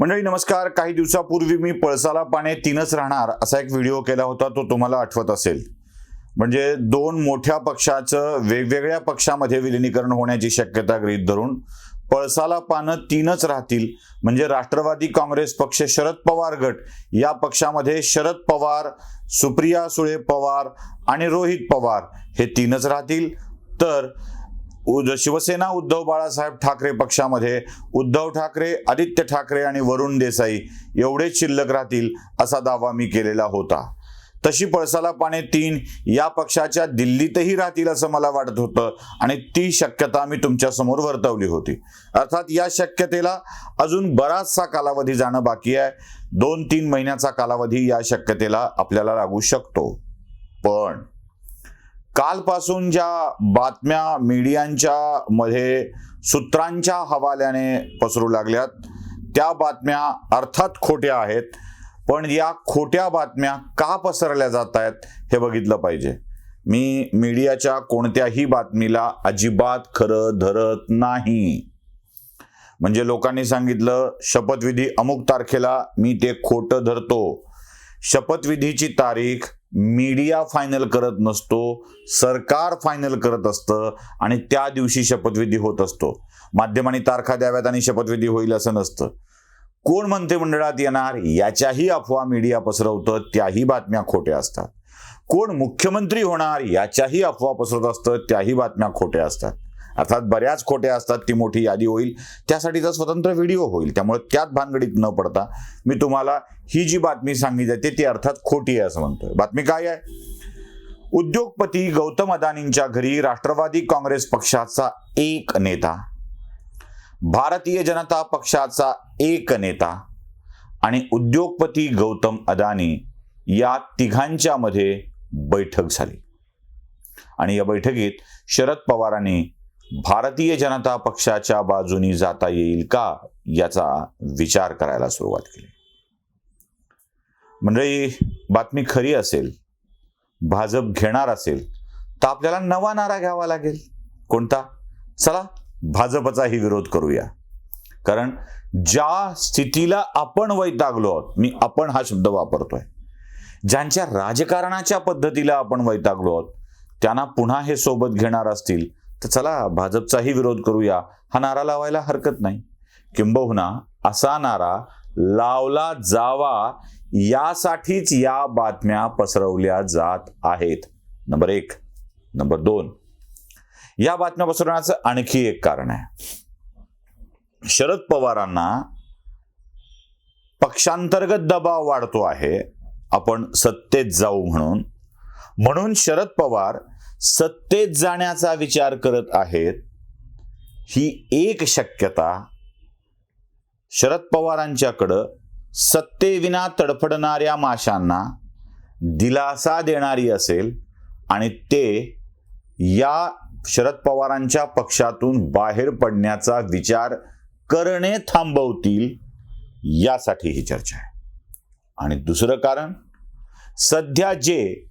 मंडळी नमस्कार. काही दिवसापूर्वी मी पळसाला पाने तीनच राहणार असा एक व्हिडिओ केला होता तो तुम्हाला आठवत असेल. म्हणजे दोन मोठ्या पक्षाचं वेगवेगळ्या पक्षामध्ये विलिनीकरण होण्याची शक्यता गृहीत धरून पळसाला पानं तीनच राहतील. म्हणजे राष्ट्रवादी काँग्रेस पक्ष शरद पवार गट या पक्षामध्ये शरद पवार सुप्रिया सुळे पवार आणि रोहित पवार हे तीनच राहतील. तर शिवसेना उद्धव बाळासाहेब ठाकरे पक्षामध्ये उद्धव ठाकरे आदित्य ठाकरे आणि वरुण देसाई एवढेच शिल्लक राहतील असा दावा मी केलेला होता. तशी पळसाला पाने तीन या पक्षाच्या दिल्लीतही राहतील असं मला वाटत होतं आणि ती शक्यता मी तुमच्यासमोर वर्तवली होती. अर्थात या शक्यतेला अजून बराचसा कालावधी जाणं बाकी आहे. दोन तीन महिन्याचा कालावधी या शक्यतेला आपल्याला लागू शकतो. पण कालपासून ज्या बातम्या मीडियांच्या मध्ये सूत्रांच्या हवाल्याने पसरू लागल्यात त्या बातम्या अर्थात खोट्या आहेत. पण या खोट्या बातम्या का पसरल्या जात आहेत हे बघितलं पाहिजे. मी मीडियाच्या कोणत्याही बातमीला अजिबात खरं धरत नाही. म्हणजे लोकांनी सांगितलं शपथविधी अमुक तारखेला मी ते खोटं धरतो. शपथविधीची तारीख मीडिया फायनल करत नसतो सरकार फायनल करत असतं आणि त्या दिवशी शपथविधी होत असतो. माध्यमांनी तारखा द्याव्यात आणि शपथविधी होईल असं नसतं. कोण मंत्रिमंडळात येणार? याच्याही अफवा मीडिया पसरवतं त्याही बातम्या खोट्या असतात. कोण मुख्यमंत्री होणार? याच्याही अफवा पसरत असतं त्याही बातम्या खोट्या असतात. अर्थात बऱ्याच खोट्या असतात ती मोठी यादी होईल. त्यासाठीचा स्वतंत्र व्हिडिओ होईल. त्यामुळे त्यात भानगडीत न पडता मी तुम्हाला ही जी बातमी सांगितली जाते ती अर्थात खोटी आहे असं म्हणतोय. बातमी काय आहे? उद्योगपती गौतम अदानींच्या घरी राष्ट्रवादी काँग्रेस पक्षाचा एक नेता भारतीय जनता पक्षाचा एक नेता आणि उद्योगपती गौतम अदानी या तिघांच्या मध्ये बैठक झाली. आणि या बैठकीत शरद पवारांनी भारतीय जनता पक्षाच्या बाजूनी जाता येईल का याचा विचार करायला सुरुवात केली. मंडळी बातमी खरी असेल भाजप घेणार असेल तर आपल्याला नवा नारा घ्यावा लागेल. कोणता? चला भाजपचाही विरोध करूया. कारण ज्या स्थितीला आपण वैतागलो आहोत मी आपण हा शब्द वापरतोय ज्यांच्या राजकारणाच्या पद्धतीला आपण वैतागलो आहोत त्यांना पुन्हा हे सोबत घेणार असतील तर चला भाजपचाही विरोध करूया. हा नारा लावायला हरकत नाही. किंबहुना असा नारा लावला जावा यासाठीच या बातम्या पसरवल्या जात आहेत. नंबर एक. नंबर दोन. या बातम्या पसरवण्याचं आणखी एक कारण आहे. शरद पवारांना पक्षांतर्गत दबाव वाढतो आहे. आपण सत्तेत जाऊ म्हणून. म्हणून शरद पवार सत्तेत जाण्याचा विचार करत आहेत ही एक शक्यता शरद पवारांच्याकडं सत्तेविना तडफडणाऱ्या माशांना दिलासा देणारी असेल आणि ते या शरद पवारांच्या पक्षातून बाहेर पडण्याचा विचार करणे थांबवतील यासाठी ही चर्चा आहे. आणि दुसरं कारण सध्या जे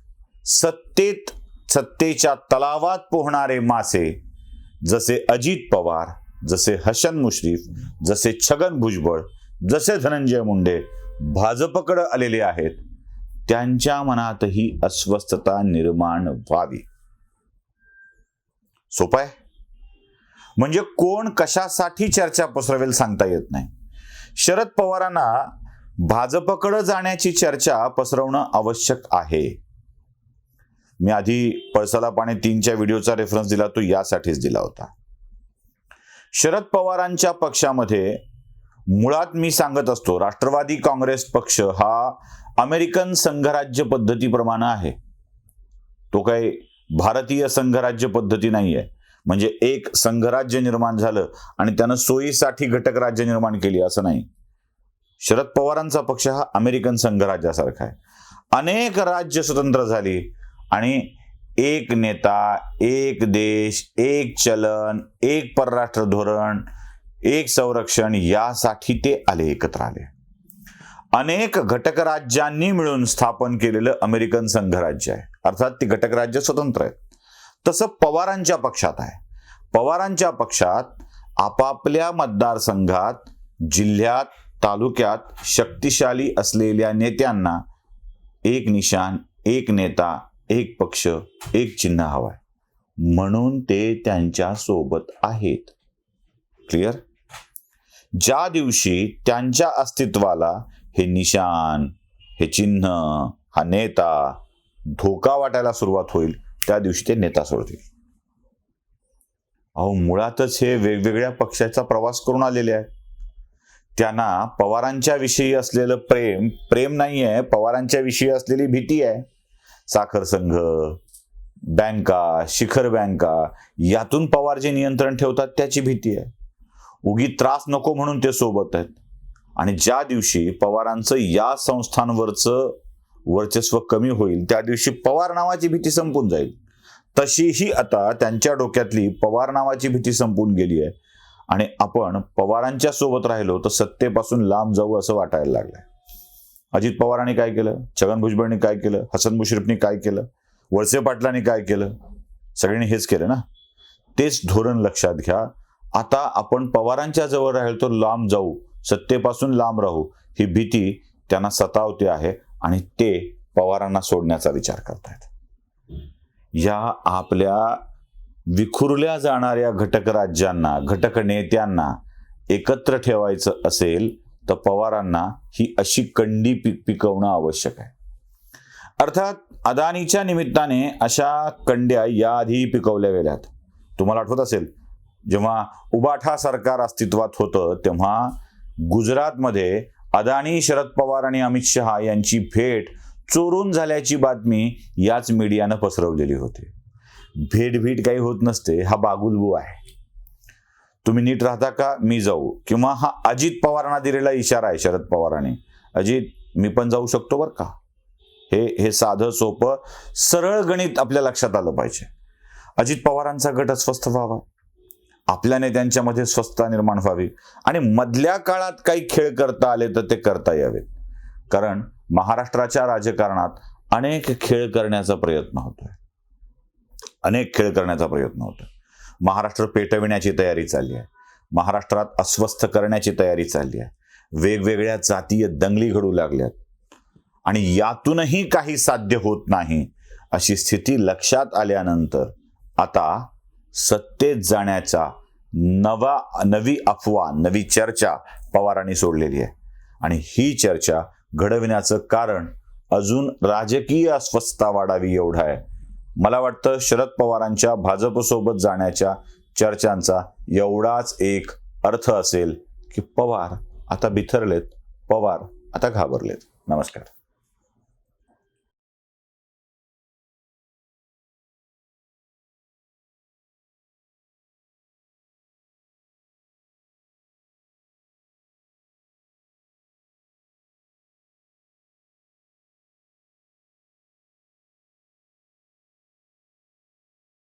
सत्तेत सत्तेच्या तलावात पोहणारे मासे जसे अजित पवार जसे हसन मुश्रीफ जसे छगन भुजबळ जसे धनंजय मुंडे भाजपकडे आलेले आहेत त्यांच्या मनातही अस्वस्थता निर्माण व्हावी. सोपाय आहे? म्हणजे कोण कशासाठी चर्चा पसरवेल सांगता येत नाही. शरद पवारांना भाजपकडे जाण्याची चर्चा पसरवणं आवश्यक आहे. मी आधी पळसाला पाणी तीनच्या व्हिडिओचा रेफरन्स दिला तो यासाठीच दिला होता. शरद पवारांच्या पक्षामध्ये मुळात मी सांगत असतो राष्ट्रवादी काँग्रेस पक्ष हा अमेरिकन संघराज्य पद्धतीप्रमाणे आहे. तो काही भारतीय संघराज्य पद्धती नाही आहे म्हणजे एक संघराज्य निर्माण झालं आणि त्यानं सोयीसाठी घटक राज्य निर्माण केली असं नाही. शरद पवारांचा पक्ष हा अमेरिकन संघराज्यासारखा आहे. अनेक राज्य स्वतंत्र झाली. आणि एक नेता एक देश एक चलन एक परराष्ट्र धोरण एक संरक्षण यासाठी ते आले एकत्र आले. अनेक घटक राज्यांनी मिळून स्थापन केलेलं अमेरिकन संघराज्य आहे. अर्थात ती घटक राज्य स्वतंत्र आहेत. तसं पवारांच्या पक्षात आहे. पवारांच्या पक्षात आपापल्या मतदारसंघात जिल्ह्यात तालुक्यात शक्तिशाली असलेल्या नेत्यांना एक निशान एक नेता एक पक्ष एक चिन्ह हवाय. म्हणून ते त्यांच्यासोबत आहेत. क्लिअर ज्या दिवशी त्यांच्या अस्तित्वाला हे निशान हे चिन्ह हा नेता धोका वाटायला सुरुवात होईल त्या दिवशी ते नेता सोडतील. अहो मुळातच हे वेगवेगळ्या पक्षाचा प्रवास करून आलेले आहेत. त्यांना पवारांच्या विषयी असलेलं प्रेम प्रेम नाही आहे पवारांच्या विषयी असलेली भीती आहे. साखर संघ बँका शिखर बँका यातून पवार जे नियंत्रण ठेवतात त्याची भीती आहे. उगी त्रास नको म्हणून ते सोबत आहेत. आणि ज्या दिवशी पवारांचं या संस्थांवरचं वर्चस्व कमी होईल त्या दिवशी पवार नावाची भीती संपून जाईल. तशीही आता त्यांच्या डोक्यातली पवार नावाची भीती संपून गेली आहे. आणि आपण पवारांच्या सोबत राहिलो तर सत्तेपासून लांब जाऊ असं वाटायला लागलंय. अजित पवारांनी काय केलं? छगन भुजबळनी काय केलं? हसन मुश्रीफनी काय केलं? वळसे पाटलांनी काय केलं? सगळ्यांनी हेच केलं ना? तेच धोरण लक्षात घ्या. आता आपण पवारांच्या जवळ राहील तर लांब जाऊ. सत्तेपासून लांब राहू. ही भीती त्यांना सतावते आहे आणि ते पवारांना सोडण्याचा विचार करतायत. या आपल्या विखुरल्या जाणाऱ्या घटक राज्यांना घटक नेत्यांना एकत्र ठेवायचं असेल तर पवारांना ही अशी कंडी पिक पिकवणं आवश्यक आहे. अर्थात अदानीच्या निमित्ताने अशा कंड्या याआधी पिकवल्या गेल्यात. तुम्हाला आठवत असेल जेव्हा उबाठा सरकार अस्तित्वात होतं तेव्हा गुजरातमध्ये अदानी शरद पवार आणि अमित शहा यांची भेट चोरून झाल्याची बातमी याच मीडियानं पसरवलेली होती. भेट भेट काही होत नसते हा बागुलबू आहे. तुम्ही नीट राहता का? मी जाऊ. किंवा हा अजित पवारांना दिलेला इशारा आहे शरद पवारांनी. अजित मी पण जाऊ शकतो बरं का? हे हे साधं सोपं सरळ गणित आपल्या लक्षात आलं पाहिजे. अजित पवारांचा गट अस्वस्थ व्हावा. आपल्या नेत्यांच्यामध्ये स्वस्थता निर्माण व्हावी. आणि मधल्या काळात काही खेळ करता आले तर ते करता यावेत. कारण महाराष्ट्राच्या राजकारणात अनेक खेळ करण्याचा प्रयत्न होतोय. अनेक खेळ करण्याचा प्रयत्न होतोय. महाराष्ट्र पेटविण्याची तयारी चालली आहे. महाराष्ट्रात अस्वस्थ करण्याची तयारी चालली आहे. वेगवेगळ्या जातीय दंगली घडू लागल्यात. आणि यातूनही काही साध्य होत नाही अशी स्थिती लक्षात आल्यानंतर आता सत्तेत जाण्याचा नवा नवी अफवा नवी चर्चा पवारांनी सोडलेली आहे. आणि ही चर्चा घडविण्याचं कारण अजून राजकीय अस्वस्थता वाढावी एवढं आहे. मला वाटतं शरद पवारांच्या भाजपसोबत जाण्याच्या चर्चांचा एवढाच एक अर्थ असेल की पवार आता बिथरलेत पवार आता घाबरलेत. नमस्कार.